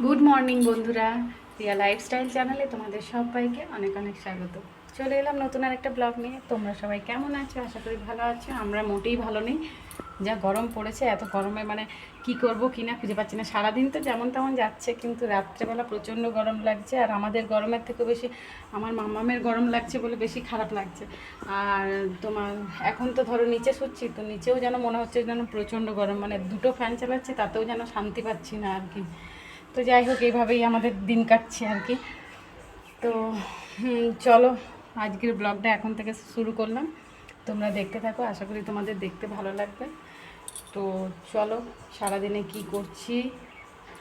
Good morning বন্ধুরা। Riya lifestyle চ্যানেলে তোমাদের সবাইকে অনেক অনেক স্বাগত। চলে এলাম নতুন আর একটা ব্লগ নিয়ে। তোমরা সবাই কেমন আছো? আশা করি ভালো আছো। আমরা মোটেই ভালো নেই। যা গরম পড়েছে, এত গরমে মানে কি করব, কি না খুঁজে পাচ্ছি না। সারাদিন তো যেমন তেমন যাচ্ছে, কিন্তু রাত্রেবেলা প্রচণ্ড গরম লাগছে। আর আমাদের গরমের থেকে বেশি, আমার মামামের গরম লাগছে বলে বেশি খারাপ লাগছে। আর তোমার, এখন তো ধরো নিচে শুচ্ছি, তো নিচেও যেন মনে হচ্ছে যেন প্রচণ্ড গরম। মানে দুটো ফ্যান চালাচ্ছি, তাতেও যেন শান্তি পাচ্ছি না আর কি। তো যাই হোক, এইভাবেই আমাদের দিন কাটছে আর কি। তো চলো, আজকের ব্লগটা এখন থেকে শুরু করলাম। তোমরা দেখতে থাকো, আশা করি তোমাদের দেখতে ভালো লাগবে। তো চলো, সারাদিনে কি করছি,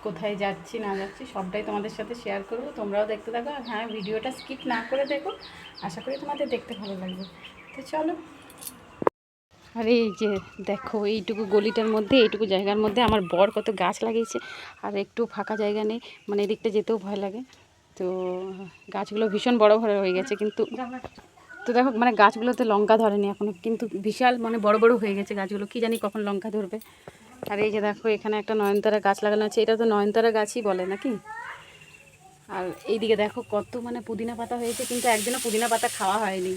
কোথায় যাচ্ছি, না যাচ্ছি, সবটাই তোমাদের সাথে শেয়ার করব। তোমরাও দেখতে থাকো, আর হ্যাঁ ভিডিওটা স্কিপ না করে দেখো। আশা করি তোমাদের দেখতে ভালো লাগবে। তো চলো। আর এই যে দেখো, এইটুকু গলিটার মধ্যে, এইটুকু জায়গার মধ্যে আমার বর কত গাছ লাগিয়েছে। আর একটু ফাঁকা জায়গা নেই মানে এদিকটা যেতেও ভয় লাগে। তো গাছগুলো ভীষণ বড় বড় হয়ে গেছে, কিন্তু তো দেখো মানে গাছগুলোতে লঙ্কা ধরেনি এখনও, কিন্তু বিশাল মানে বড় বড় হয়ে গেছে গাছগুলো। কি জানি কখন লঙ্কা ধরবে। আর এই যে দেখো, এখানে একটা নয়নতারা গাছ লাগানো আছে। এটা তো নয়নতারা গাছই বলে নাকি? আর এইদিকে দেখো, কত মানে পুদিনা পাতা হয়েছে, কিন্তু একদিনও পুদিনা পাতা খাওয়া হয়নি।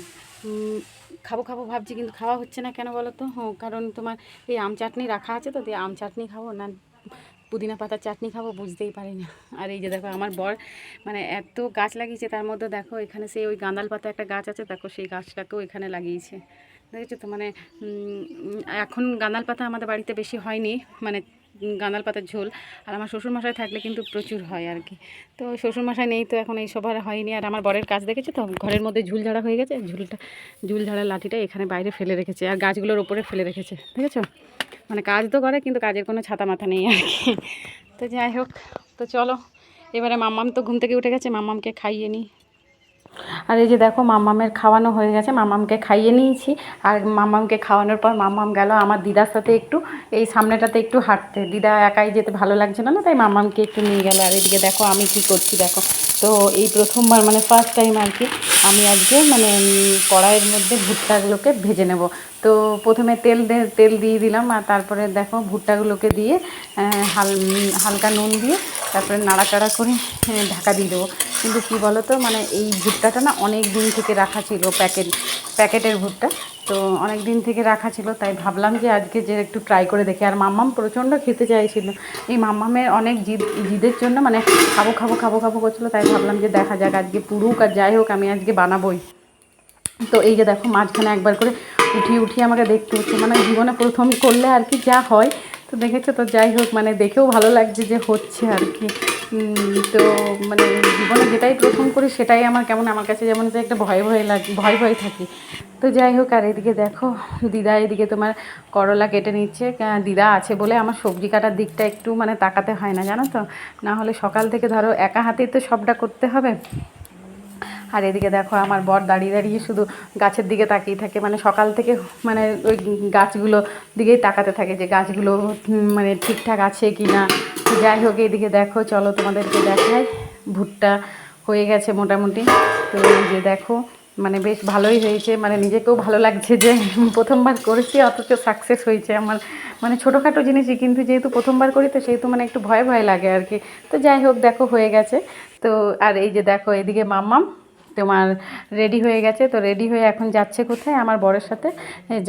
খাব খাব ভাবছি, কিন্তু খাওয়া হচ্ছে না কেন বলো তো? হ্যাঁ কারণ তোমার এই আম চাটনি রাখা আছে তো দিয়ে আম চাটনি খাব না, পুদিনা পাতার চাটনি খাব বুঝতেই পারি না আর এই যে দেখো, আমার বর মানে এত গাছ লাগিয়েছে, তার মধ্যে দেখো, এখানে সেই ওই গাঁদাল পাতা একটা গাছ আছে, দেখো সেই গাছটাকেও এখানে লাগিয়েছে। দেখেছ তো? মানে এখন গাঁদাল পাতা আমাদের বাড়িতে বেশি হয়নি মানে গাঁদাল পাতার ঝোল। আর আমার শ্বশুরমশাই থাকলে কিন্তু প্রচুর হয় আর কি। তো শ্বশুরমশাই নেই তো এখন এই সব আর হয়নি। আর আমার বরের কাজ দেখেছ তো? ঘরের মধ্যে ঝুল ঝাড়া হয়ে গেছে। ঝুলটা, ঝুল ঝাড়া লাঠিটা এখানে বাইরে ফেলে রেখেছে আর গাছগুলোর ওপরে ফেলে রেখেছে। দেখেছ? মানে কাজ তো করে, কিন্তু কাজের কোনো ছাতা মাথা নেই আর কি। তো যাই হোক, তো চলো, এবারে মাম্মাম তো ঘুম থেকে উঠে গেছে। মাম্মামকে খাইয়ে নিই। আর এই যে দেখো মাম্মামের খাওয়ানো হয়ে গেছে, মামামকে খাইয়ে নিয়েছি। আর মাম্মামকে খাওয়ানোর পর মাম্মাম গেল আমার দিদার সাথে একটু, এই সামনেটাতে একটু হাঁটতে। দিদা একাই যেতে ভালো লাগছে না তাই মাম্মামকে একটু নিয়ে গেল। আর এদিকে দেখো আমি কি করছি দেখো। তো এই প্রথমবার মানে ফার্স্ট টাইম আর কি, আমি আজকে মানে কড়াইয়ের মধ্যে ভুট্টাগুলোকে ভেজে নেব। তো প্রথমে তেল তেল দিয়ে দিলাম আর তারপরে দেখো ভুট্টাগুলোকে দিয়ে হাল হালকা নুন দিয়ে তারপরে নাড়াচাড়া করে ঢাকা দিয়ে দেবো। কিন্তু কী বলো তো মানে এই ভুট্টাটা না অনেক দিন থেকে রাখা ছিল, প্যাকেট, প্যাকেটের ভুট্টা। তো অনেক দিন থেকে রাখা ছিল, তাই ভাবলাম যে আজকে যে একটু ট্রাই করে দেখি। আর মাম্মাম প্রচণ্ড খেতে চাইছিল। এই মাম্মামের অনেক জিদ, জিদের জন্য মানে খাব খাব খাব খাব করছিল, তাই ভাবলাম যে দেখা যাক আজকে পুরুক আর যাই হোক, আমি আজকে বানাবোই। তো এই যে দেখো, মাঝখানে একবার করে উঠিয়ে উঠিয়ে আমাকে দেখতে হচ্ছে। মানে জীবনে প্রথম করলে আর কি যা হয়, তো দেখেছ তো, যাই হোক মানে দেখেও ভালো লাগছে যে হচ্ছে আর কি। তো মানে জীবনে যেটাই প্রথম করি, সেটাই আমার কেমন, আমার কাছে যেমন যে একটা ভয় ভয় লাগে, ভয় ভয় থাকি। তো যাই হোক, আর এদিকে দেখো, দিদা এদিকে তোমার করলা কেটে নিচ্ছে। দিদা আছে বলে আমার সবজি কাটার দিকটা একটু মানে তাকাতে হয় না, জানো তো? না হলে সকাল থেকে ধরো একা হাতেই তো সবটা করতে হবে। আর এদিকে দেখো, আমার বর দাঁড়িয়ে দাঁড়িয়ে শুধু গাছের দিকে তাকিয়ে থাকে। মানে সকাল থেকে মানে ওই গাছগুলো দিকেই তাকাতে থাকে যে গাছগুলো মানে ঠিকঠাক আছে কি না যাই হোক এদিকে দেখো, চলো তোমাদেরকে দেখাই। ভুট্টা হয়ে গেছে মোটামুটি। তো এই যে দেখো মানে বেশ ভালোই হয়েছে। মানে নিজেকেও ভালো লাগছে যে প্রথমবার করেছি, অথচ সাকসেস হয়েছে আমার। মানে ছোটোখাটো জিনিসই, কিন্তু যেহেতু প্রথমবার করি, তো সেহেতু মানে একটু ভয় ভয় লাগে আর কি। তো যাই হোক, দেখো, হয়ে গেছে। তো আর এই যে দেখো, এদিকে মাম্মাম, তোমার রেডি হয়ে গেছে। তো রেডি হয়ে এখন যাচ্ছে কোথায়? আমার বরের সাথে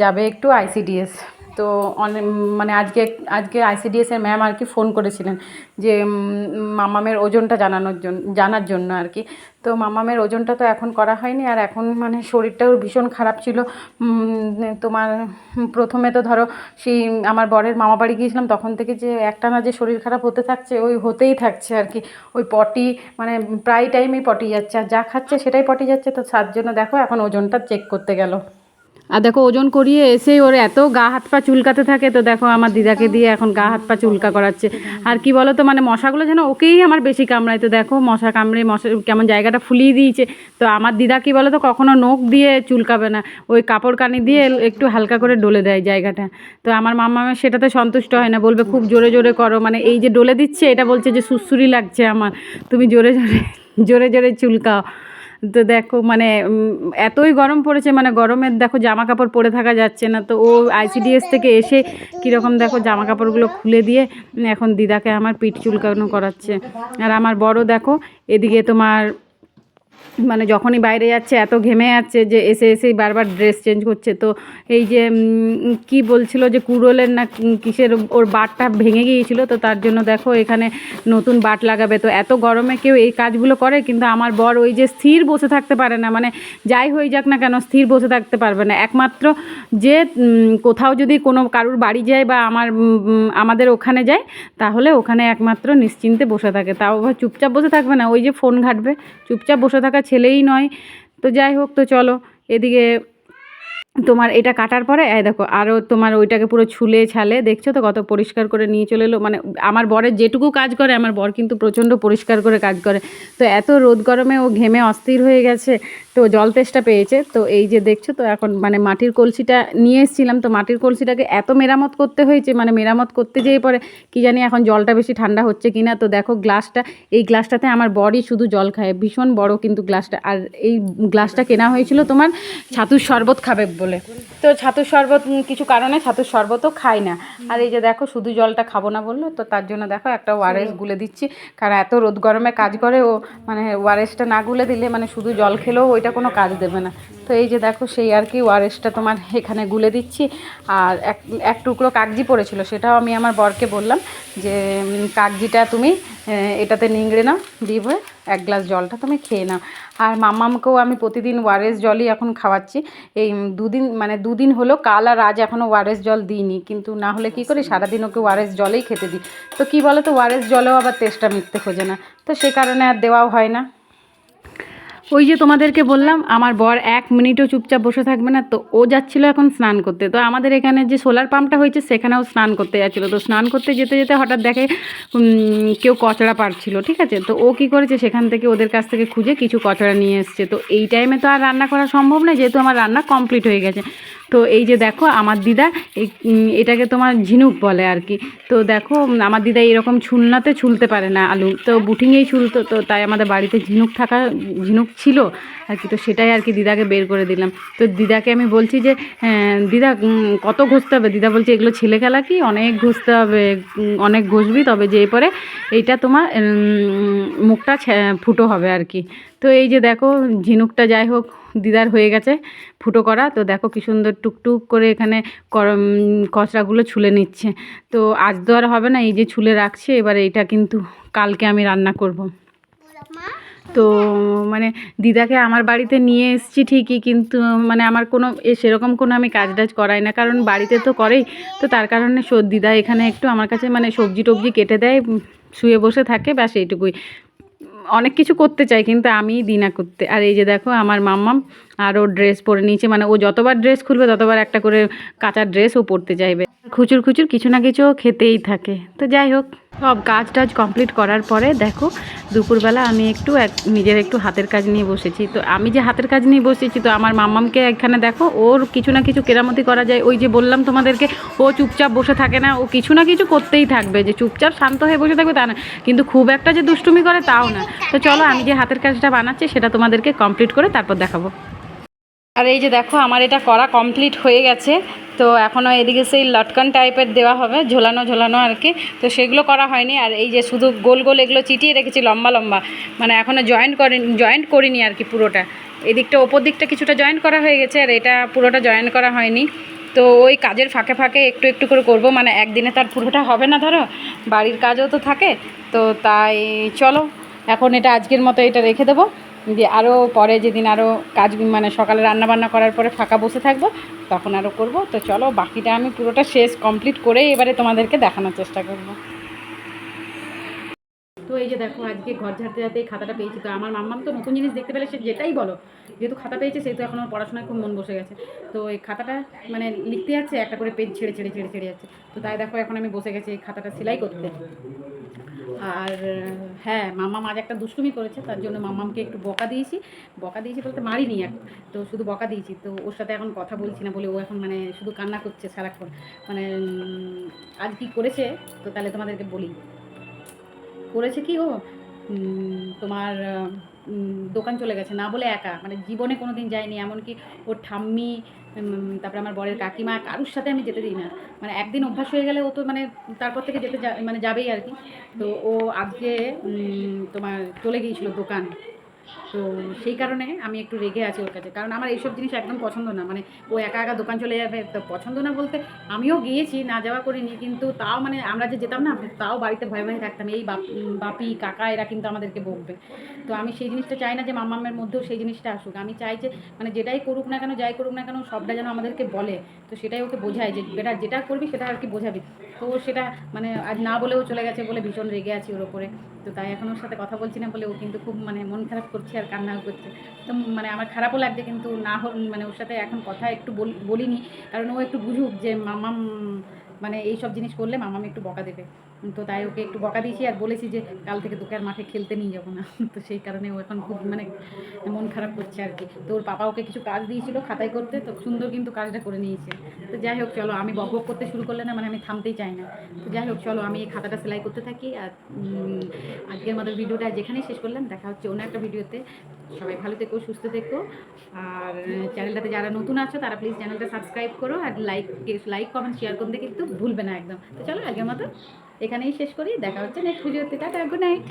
যাবে একটু আইসিডিএস তো অনেক মানে আজকে আজকে আইসিডিএস এর ম্যাম আর কি ফোন করেছিলেন যে মামামের ওজনটা জানানোর জন্য জানার জন্য আর কি। তো মামামের ওজনটা তো এখন করা হয়নি আর এখন মানে শরীরটাও ভীষণ খারাপ ছিল। তোমার, প্রথমে তো ধরো সেই আমার বরের মামা বাড়ি গিয়েছিলাম তখন থেকে যে একটা না যে শরীর খারাপ হতে থাকছে, ওই হতেই থাকছে আর কি। ওই পটি মানে প্রায় টাইমেই পটি যাচ্ছে। আর যা খাচ্ছে সেটাই পটি যাচ্ছে। তো তার জন্য দেখো এখন ওজনটা চেক করতে গেল। আর দেখো ওজন করিয়ে এসেই ওর এত গা হাত পা চুলকাতে থাকে, তো দেখো আমার দিদাকে দিয়ে এখন গা হাত পা চুলকা করাচ্ছে। আর কি বলো তো মানে মশাগুলো যেন ওকেই আমার বেশি কামড়ায়। তো দেখো মশা কামড়ে মশা কেমন জায়গাটা ফুলিয়ে দিয়েছে। তো আমার দিদা কি বলো তো কখনো নখ দিয়ে চুলকাবে না। ওই কাপড় কানি দিয়ে একটু হালকা করে ডলে দেয় জায়গাটা। তো আমার মামা সেটাতে সন্তুষ্ট হয় না, বলবে খুব জোরে জোরে করো। মানে এই যে ডলে দিচ্ছে, এটা বলছে যে সুসুরি লাগছে আমার। তুমি জোরে জোরে জোরে জোরে চুলকাও। তো দেখো মানে এতই গরম পড়েছে মানে গরমের দেখো জামা কাপড় পরে থাকা যাচ্ছে না। তো ও আইসিডিএস থেকে এসে কীরকম দেখো জামা কাপড়গুলো খুলে দিয়ে এখন দিদাকে আমার পিঠ চুলকানো করাচ্ছে। আর আমার বড় দেখো, এদিকে তোমার মানে যখনই বাইরে যাচ্ছে, এত ঘেমে যাচ্ছে যে এসে এসেই বারবার ড্রেস চেঞ্জ করছে। তো এই যে কি বলছিল যে কুড়োলের না কিসের ওর বাটটা ভেঙে গিয়েছিল, তো তার জন্য দেখো এখানে নতুন বাট লাগাবে। তো এত গরমে কেউ এই কাজগুলো করে, কিন্তু আমার বর ওই যে স্থির বসে থাকতে পারে না। মানে যাই হয়ে যাক না কেন, স্থির বসে থাকতে পারবে না। একমাত্র যে কোথাও যদি কোনো কারুর বাড়ি যায় বা আমার আমাদের ওখানে যায়, তাহলে ওখানে একমাত্র নিশ্চিন্তে বসে থাকে। তাও চুপচাপ বসে থাকবে না? ওই যে ফোন ঘাটবে, চুপচাপ বসে থাকা ছেলেই নয়। তো যাই হোক তো চলো এদিকে তোমার এটা কাটার পরে, এই দেখো আরও তোমার ওইটাকে পুরো ছুলে ছালে, দেখছ তো কত পরিষ্কার করে নিয়ে চলে এলো? মানে আমার বরের যেটুকু কাজ করে, আমার বর কিন্তু প্রচণ্ড পরিষ্কার করে কাজ করে। তো এত রোদ গরমে ও ঘেমে অস্থির হয়ে গেছে, তো জল তেষ্টা পেয়েছে। তো এই যে দেখছ তো এখন মানে মাটির কলসিটা নিয়ে এসেছিলাম, তো মাটির কলসিটাকে এত মেরামত করতে হয়েছে মানে মেরামত করতে যেয়ে পরে কি জানি এখন জলটা বেশি ঠান্ডা হচ্ছে কি না তো দেখো গ্লাসটা, এই গ্লাসটাতে আমার বরই শুধু জল খায়, ভীষণ বড় কিন্তু গ্লাসটা। আর এই গ্লাসটা কেনা হয়েছিল তোমার ছাতুর শরবত খাবে বলে। তো ছাতুর শরবত কিছু কারণে ছাতুর শরবতও খাই না। আর এই যে দেখো, শুধু জলটা খাব না বলল, তো তার জন্য দেখো একটা ওয়ারেস গুলে দিচ্ছি। কারণ এত রোদ গরমে কাজ করে ও মানে ওয়ারেসটা না গুলে দিলে মানে শুধু জল খেলেও ওইটা কোনো কাজ দেবে না। তো এই যে দেখো, সেই আর কি ওয়ারেসটা তোমার এখানে গুলে দিচ্ছি। আর এক এক টুকরো কাগজি পড়েছিল, সেটাও আমি আমার বরকে বললাম যে কাগজিটা তুমি এটাতে নিংড়ে নাও, দিয়ে এক গ্লাস জলটা তুমি খেয়ে নাও। আর মাম্মামকেও আমি প্রতিদিন ওয়ারেস জলই এখন খাওয়াচ্ছি। এই দুদিন মানে দুদিন হলো, কাল আর আজ এখনও ওয়ারেস জল দিইনি। কিন্তু না হলে কি করি, সারাদিন ওকে ওয়ারেস জলেই খেতে দিই। তো কি বলো তো ওয়ারেস জলেও আবার তেষ্টা মিটতে খোঁজে না। তো সে কারণে আর দেওয়াও হয় না। ওই যে তোমাদেরকে বললাম, আমার বর এক মিনিটও চুপচাপ বসে থাকবে না, তো ও যাচ্ছিল এখন স্নান করতে। তো আমাদের এখানে যে সোলার পাম্পটা হয়েছে, সেখানেও স্নান করতে যাচ্ছিল। তো স্নান করতে যেতে যেতে হঠাৎ দেখে কেউ কচড়া পারছিল ঠিক আছে? তো ও কি করেছে, সেখান থেকে ওদের কাছ থেকে খুঁজে কিছু কচড়া নিয়ে এসছে। তো এই টাইমে তো আর রান্না করা সম্ভব না যেহেতু আমার রান্না কমপ্লিট হয়ে গেছে। তো এই যে দেখো আমার দিদা এটাকে তোমার ঝিনুক বলে আর কি। তো দেখো আমার দিদা এরকম ছুলনাতে ছুলতে পারে না আলু। তো বুটিংয়েই ছুলতো তো তাই আমাদের বাড়িতে ঝিনুক থাকা ঝিনুক ছিল আর কি। তো সেটাই আর কি দিদাকে বের করে দিলাম। তো দিদাকে আমি বলছি যে হ্যাঁ, দিদা কত ঘষতে হবে? দিদা বলছে এগুলো ছেলে খেলা কি? অনেক ঘষতে হবে অনেক ঘষবি তবে যে পরে এইটা তোমার মুখটা ফুটো হবে আর কি। তো এই যে দেখো, ঝিনুকটা যাই হোক, দিদার হয়ে গেছে ফুটো করা। তো দেখো কি সুন্দর টুকটুক করে এখানে করম কচড়াগুলো ছুলে নিচ্ছে। তো আজ তো আর হবে না, এই যে ছুলে রাখছে, এবার এইটা কিন্তু কালকে আমি রান্না করব। তো মানে দিদাকে আমার বাড়িতে নিয়ে এসেছি ঠিকই, কিন্তু মানে আমার কোনো, এ সেরকম কোনো আমি কাজ টাজ করাই না, কারণ বাড়িতে তো করেই। তো তার কারণে দিদা এখানে একটু আমার কাছে মানে সবজি টবজি কেটে দেয় শুয়ে বসে থাকে, ব্যাস এইটুকুই। অনেক কিছু করতে চাই, কিন্তু আমি দিই না করতে। আর এই যে দেখো, আমার মাম্মাম আরও ড্রেস পরে নিয়েছে মানে ও যতবার ড্রেস খুলবে, ততবার একটা করে কাঁচা ড্রেস ও পরতে চাইবে। খুচুর খুচুর কিছু না কিছু খেতেই থাকে। তো যাই হোক। সব কাজ টাজ কমপ্লিট করার পরে দেখো, দুপুরবেলা আমি একটু এক, নিজের একটু হাতের কাজ নিয়ে বসেছি। তো আমি যে হাতের কাজ নিয়ে বসেছি, তো আমার মাম্মামকে এখানে দেখো, ওর কিছু না কিছু কেরামতি করা যায়। ওই যে বললাম তোমাদেরকে, ও চুপচাপ বসে থাকে না, ও কিছু না কিছু করতেই থাকবে। যে চুপচাপ শান্ত হয়ে বসে থাকবে তা না, কিন্তু খুব একটা যে দুষ্টুমি করে তাও না। তো চলো আমি যে হাতের কাজটা বানাচ্ছি, সেটা তোমাদেরকে কমপ্লিট করে তারপর দেখাবো। আর এই যে দেখো, আমার এটা করা কমপ্লিট হয়ে গেছে। তো এখনও এদিকে সেই লটকন টাইপের দেওয়া হবে, ঝোলানো ঝোলানো আর কি। তো সেগুলো করা হয়নি। আর এই যে শুধু গোল গোল এগুলো চিটিয়ে রেখেছি, লম্বা লম্বা। মানে এখনও জয়েন্ট করিনি জয়েন্ট করিনি আর কি পুরোটা। এদিকটা ওপর দিকটা কিছুটা জয়েন্ট করা হয়ে গেছে, আর এটা পুরোটা জয়েন্ট করা হয়নি। তো ওই কাজের ফাঁকে ফাঁকে একটু একটু করে করব। মানে একদিনে তার পুরোটা হবে না, ধরো। বাড়ির কাজও তো থাকে। তো তাই চলো, এখন এটা আজকের মতো এটা রেখে দেবো। দিয়ে আরও পরে যেদিন আরও কাজ মানে সকালে রান্না বান্না করার পরে ফাঁকা বসে থাকব, তখন আরও করব। তো চলো, বাকিটা আমি পুরোটা শেষ কমপ্লিট করেই এবারে তোমাদেরকে দেখানোর চেষ্টা করব। এই যে দেখো, আজকে ঘর ঝাড়তে যাতে এই খাতাটা পেয়েছি। তো আমার মাম্মাম তো নতুন জিনিস দেখতে পেলে সে যেটাই বলো, যেহেতু খাতা পেয়েছে, সেহেতু এখন আমার পড়াশোনায় খুব মন বসে গেছে। তো এই খাতাটা মানে লিখতে যাচ্ছে, একটা করে পেজ ছেড়ে ছেড়ে ছেড়ে ছেড়ে যাচ্ছে। তো তাই দেখো, এখন আমি বসে গেছি এই খাতাটা সেলাই করতে। আর হ্যাঁ মাম্মাম আজ একটা দুষ্টুমি করেছে, তার জন্য মাম্মামকে একটু বকা দিয়েছি। বকা দিয়েছি বলতে মারিনি এখন তো শুধু বকা দিয়েছি। তো ওর সাথে এখন কথা বলছি না বলে ও এখন মানে শুধু কান্না করছে সারাক্ষণ। মানে আজ কি করেছে, তো তাহলে তোমাদেরকে বলি। করেছে কি ও তোমার দোকান চলে গেছে, না বলে একা। মানে জীবনে কোনো দিন যায়নি এমনকি ওর ঠাম্মি তারপরে আমার বরের কাকিমা, কারুর সাথে আমি যেতে দিই না। মানে একদিন অভ্যাস হয়ে গেলে ও তো মানে তারপর থেকে যেতে মানে যাবেই আর কি। তো ও আজকে তোমার চলে গিয়েছিল দোকান। তো সেই কারণে আমি একটু রেগে আছি ওর কাছে। কারণ আমার এইসব জিনিস একদম পছন্দ না। মানে ও একা একা দোকান চলে যাবে তো পছন্দ না বলতে আমিও গিয়েছি, না যাওয়া করিনি, কিন্তু তাও মানে আমরা যে যেতাম না, তাও বাড়িতে ভয়ে ভয়ে থাকতাম। এই বাপ কাকা এরা কিন্তু আমাদেরকে বকবে। তো আমি সেই জিনিসটা চাই না যে মামামের মধ্যেও সেই জিনিসটা আসুক। আমি চাই যে মানে যেটাই করুক না কেন, যাই করুক না কেন, সবটা যেন আমাদেরকে বলে। তো সেটাই ওকে বোঝায় যে, বেটা যেটা করবি সেটা আর কি বোঝাবি? তো সেটা মানে আজ না বলেও চলে গেছে বলে ভীষণ রেগে আছি ওর ওপরে। তো তাই এখন ওর সাথে কথা বলছি না বলে ও কিন্তু খুব মানে মন খারাপ করছে আর কান্নাও করছে। তো মানে আমার খারাপও লাগছে কিন্তু না হল মানে ওর সাথে এখন কথা একটু বল- বলিনি। কারণ ও একটু বুঝুক যে মামাম মানে এইসব জিনিস করলে মামাম একটু বকা দেবে। তো তাই ওকে একটু বকা দিয়েছি আর বলেছি যে কাল থেকে তোকে আর মাঠে খেলতে নিয়ে যাব না। তো সেই কারণে ও এখন খুব মানে মন খারাপ করছে আর কি। তো ওর পাপা ওকে কিছু কাজ দিয়েছিল খাতায় করতে, তো সুন্দর কিন্তু কাজটা করে নিয়েছে। তো যাই হোক, চলো আমি বক করতে শুরু করলে না মানে আমি থামতেই চাই না। তো যাই হোক, চলো আমি এই খাতাটা সেলাই করতে থাকি আর আজকের মতো ভিডিওটা যেখানেই শেষ করলাম, দেখা হচ্ছে অন্য একটা ভিডিওতে। সবাই ভালো থেকো, সুস্থ থেকো। আর চ্যানেলটাতে যারা নতুন আছো, তারা প্লিজ চ্যানেলটা সাবস্ক্রাইব করো আর লাইক লাইক কমেন্ট শেয়ার করতে কিন্তু ভুলবে না একদম। তো চলো আগের মতো এখানেই শেষ করি দেখা হচ্ছে নেক্সট ভিডিওতে টাটা গুড নাইট